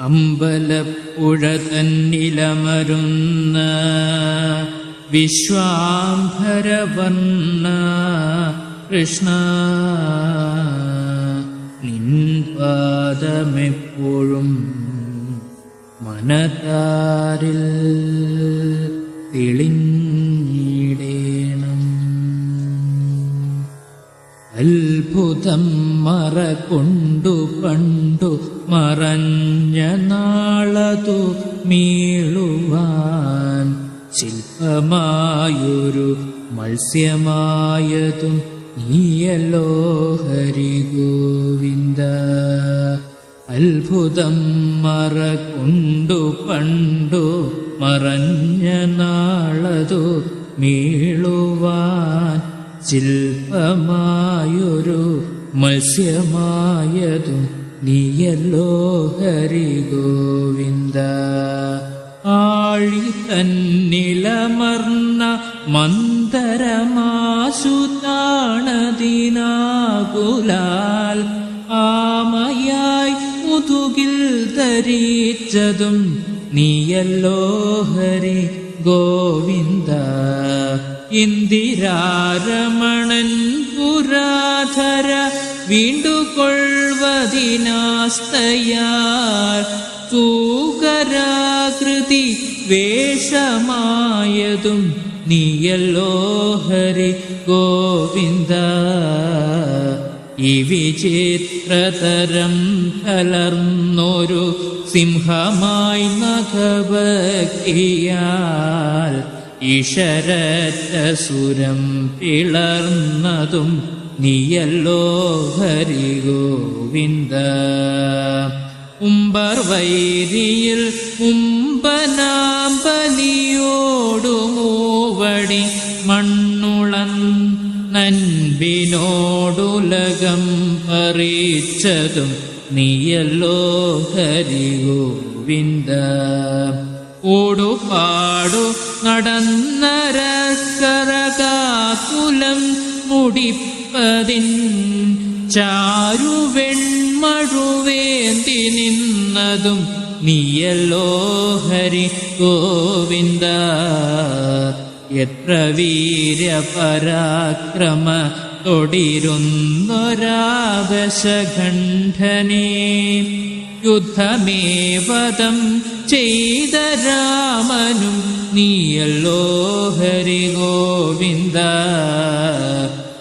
അമ്പലപ്പുഴ തന്നിലമരുന്ന വിശ്വാംഭരവർണ കൃഷ്ണ നിൻപാദമെപ്പോഴും മനതാരിൽ തെളിഞ്ഞിടേണം. അത്ഭുതം കൊണ്ടു പണ്ടു മറഞ്ഞ നാളതു മീളുവാൻ ശില്പമായൊരു മത്സ്യമായതും നീയല്ലോ ഹരി ഗോവിന്ദ അത്ഭുതം മറ പണ്ടു മറഞ്ഞ നാളതു മീളുവാൻ ശില്പമായൊരു മത്സ്യമായതും നീയല്ലോ ഹരി ഗോവിന്ദ ആഴി തന്നിലമർന്ന മന്ദരമാശുതാണതിനാകുലാൽ ആമയായി മുതുകിൽ ധരിച്ചതും നീയല്ലോ ഹരി ഗോവിന്ദ ഇന്ദിരാരമണൻ പുരാധര വീണ്ടുകൊള്ളുവതിനാസ്തയാർ. തൂകരാകൃതി വേഷമായതും നീയല്ലോ ഹരി ഗോവിന്ദ. ഈ വിചിത്രതരം കലർന്നൊരു സിംഹമായി നഖബക്കിയാൽ ഈശ്വരറ്റ സുരം പിളർന്നതും നീയല്ലോ ഹരി ഗോവിന്ദ ഉമ്പർ വൈരിയിൽ ഉമ്പനാമ്പലിയോടു മൂവടി മണ്ണുളൻ നൻപിനോടുലകം പറിച്ചതും നീയല്ലോ ഹരി ഗോവിന്ദ ഓടുപാടു നടന്നരക്കറകാകുലം മുടിപ്പതിൻ ചാരുവെൺമഴുവേന്തി നിന്നതും നീയല്ലോ ഹരി ഗോവിന്ദ. എത്ര വീര്യപരാക്രമ തൊടിരുന്നൊരാദശഖണ്ഡനെ യുദ്ധമേവതം ചെയ്ത രാമനും നീയല്ലോ ഹരിഗോവിന്ദ.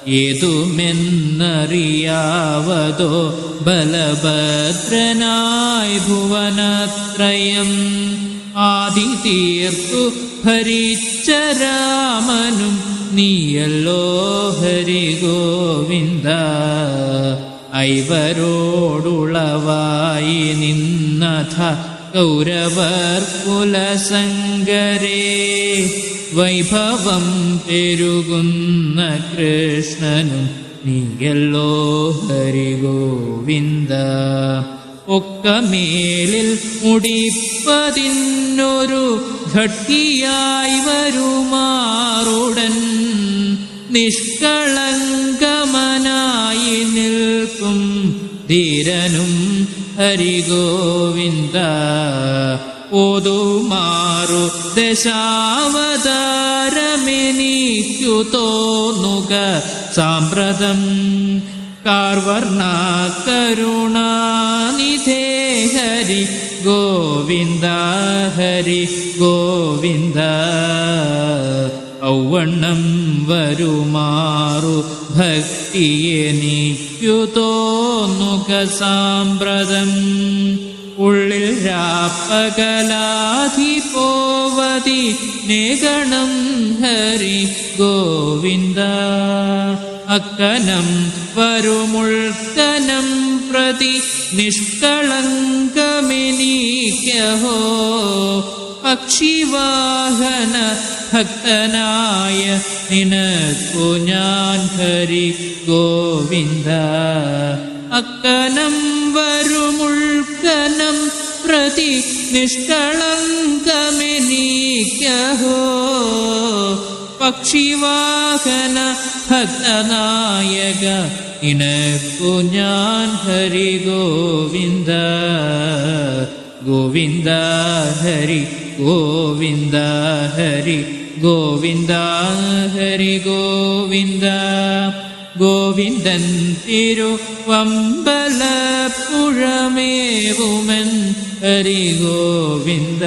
ഏതുമെന്നറിയാവതോ ബലഭദ്രനായി ഭുവനത്രയം. ആദി തീർത്തു ഭരിച്ച രാമനും നീയല്ലോ ഹരിഗോവിന്ദ. ഗോവിന്ദ ഐവരോടുളവായി നിന്നഥ കൗരവർ കുലസങ്കരേ വൈഭവം പെരുകുന്ന കൃഷ്ണനും നീയല്ലോ ഹരിഗോവിന്ദ ഒക്കമേലിൽ മുടിപ്പതിന്നൊരു ഘട്ടിയായി വരുമാറുടൻ നിഷ്കളങ്കമനായി നിൽക്കും ധീരനും ഹരിഗോവിന്ദ. ഓതുമാറു ദശാവതാരമെനിക്കു തോന്നുക സാമ്പ്രതം കാർവർണ കരുണാനിധേ ഹരി ഗോവിന്ദ ഹരി ഗോവിന്ദ. ഔവണ്ണം വരുമാറു ഭക്തിയെനിക്കു തോന്നുക സാമ്പ്രതം. ഉള്ളിൽ രാപ്പകലാധി പോവതി നിഗണം ഹരി ഗോവിന്ദ. അക്കനം വരുമുൾക്കനം പ്രതി നിഷ്കളങ്കമെനീക്കഹോ പക്ഷിവാഹന ഭക്തനായ നിനക്കു ഞാൻ ഹരി ഗോവിന്ദ അക്കനം വരുമുൾക്കനം പ്രതി നിഷ്കളങ്കമെനീക്കഹോ പക്ഷിവാഹന ഭക്തനായക നിനക്കു ഞാൻ ഹരി ഗോവിന്ദ ഗോവിന്ദ ഹരി ഗോവിന്ദ ഹരി ഗോവിന്ദ ഹരി ഗോവിന്ദ. ഗോവിന്ദൻ തിരുവമ്പലപ്പുഴമേവുമൻ ഹരി ഗോവിന്ദ.